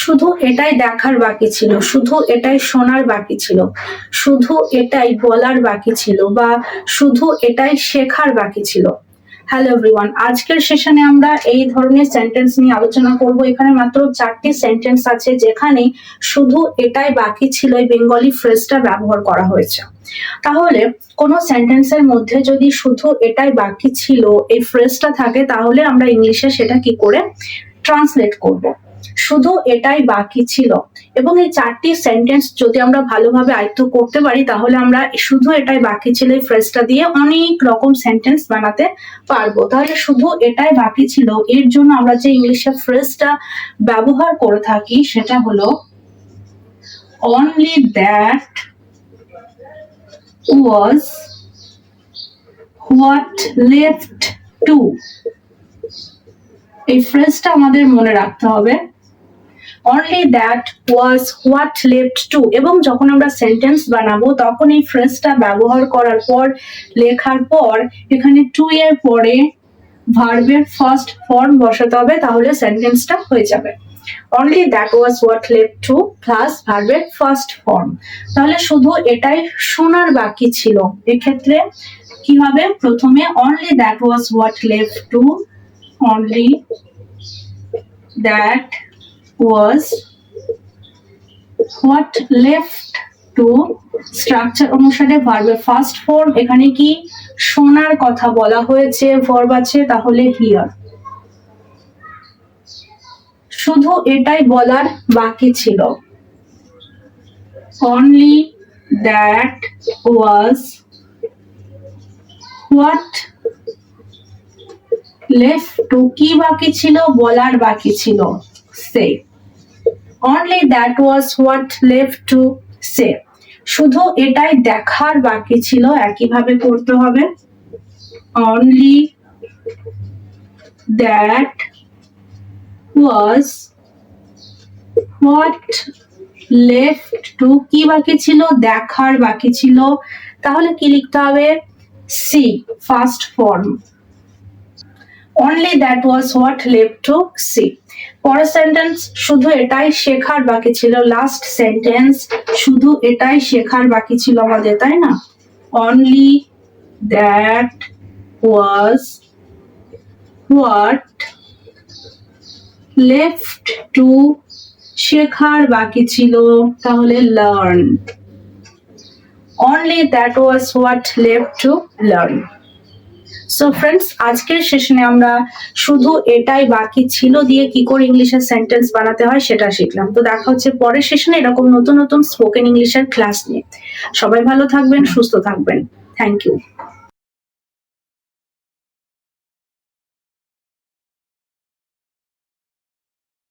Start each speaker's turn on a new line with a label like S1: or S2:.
S1: শুধু এটাই দেখার বাকি ছিল, শুধু এটাই শোনার বাকি ছিল, শুধু এটাই বলার বাকি ছিল বা শুধু এটাই শেখার বাকি ছিল। হ্যালো এভরিওয়ান আজকের সেশনে আমরা এই ধরনের সেন্টেন্স নিয়ে আলোচনা করব। এখানে মাত্র চারটি সেন্টেন্স আছে যেখানে শুধু এটাই বাকি ছিল, এই বেঙ্গলি ফ্রেজটা ব্যবহার করা হয়েছে। তাহলে কোন সেন্টেন্সের মধ্যে যদি শুধু এটাই বাকি ছিল, এই ফ্রেজটা থাকে, তাহলে আমরা ইংলিশে সেটা কি করে ট্রান্সলেট করব? শুধু এটাই বাকি ছিল। এবং এই চারটি সেন্টেন্স যদি আমরা ভালোভাবে আয়ত্ত করতে পারি, তাহলে আমরা শুধু এটাই বাকি ছিল এই ফ্রেজটা দিয়ে অনেক রকম সেন্টেন্স বানাতে পারব। তাহলে শুধু এটাই বাকি ছিল। এর জন্য আমরা যে ইংলিশে ফ্রেজটা ব্যবহার করে থাকি, সেটা হলো only that was what left to এই ফ্রেজটা আমাদের মনে রাখতে হবে। Only that was what left to এবং যখন আমরা সেন্টেন্স বানাবো, তখন এই ফ্রেজটা ব্যবহার করার পর, লেখার পর, এখানে টু এর পরে ভার্বের ফার্স্ট ফর্ম বসাতে হবে, তাহলে সেন্টেন্সটা হয়ে যাবে। Only that was what left to plus ভার্বের ফার্স্ট ফর্ম তাহলে শুধু এটাই শোনার বাকি ছিল। এক্ষেত্রে কি হবে? প্রথমে only that was what left to only that was what left to structure অনুসারে ভার্বের ফার্স্ট ফর্ম এখানে কি শোনার কথা বলা হয়েছে ভার্ব আছে, তাহলে হিয়ার শুধু এটাই বলার বাকি ছিল। Only that was what left to কি বাকি ছিল, বলার বাকি ছিল, সে। Only that was what left to সে শুধু এটাই দেখার বাকি ছিল, একইভাবে করতে হবে। Only that was what left to কি বাকি ছিল, দেখার বাকি ছিল। তাহলে কি লিখতে হবে? See first form only that was what left to see পরের সেন্টেন্স শুধু এটাই শেখার বাকি ছিল। লাস্ট সেন্টেন্স শুধু এটাই শেখার বাকি ছিল আমাদের, তাই না? Only that was what left to শেখার বাকি ছিল। তাহলে learn only that was what left to learn so friends আজকের সেশনে আমরা শুধু এটাই বাকি ছিল দিয়ে কি করে ইংলিশের সেন্টেন্স বানাতে হয় সেটা শিখলাম। তো দেখা হচ্ছে পরের সেশনে এরকম নতুন নতুন স্পোকেন ইংলিশের ক্লাস নিয়ে। সবাই ভালো থাকবেন, সুস্থ থাকবেন। Thank you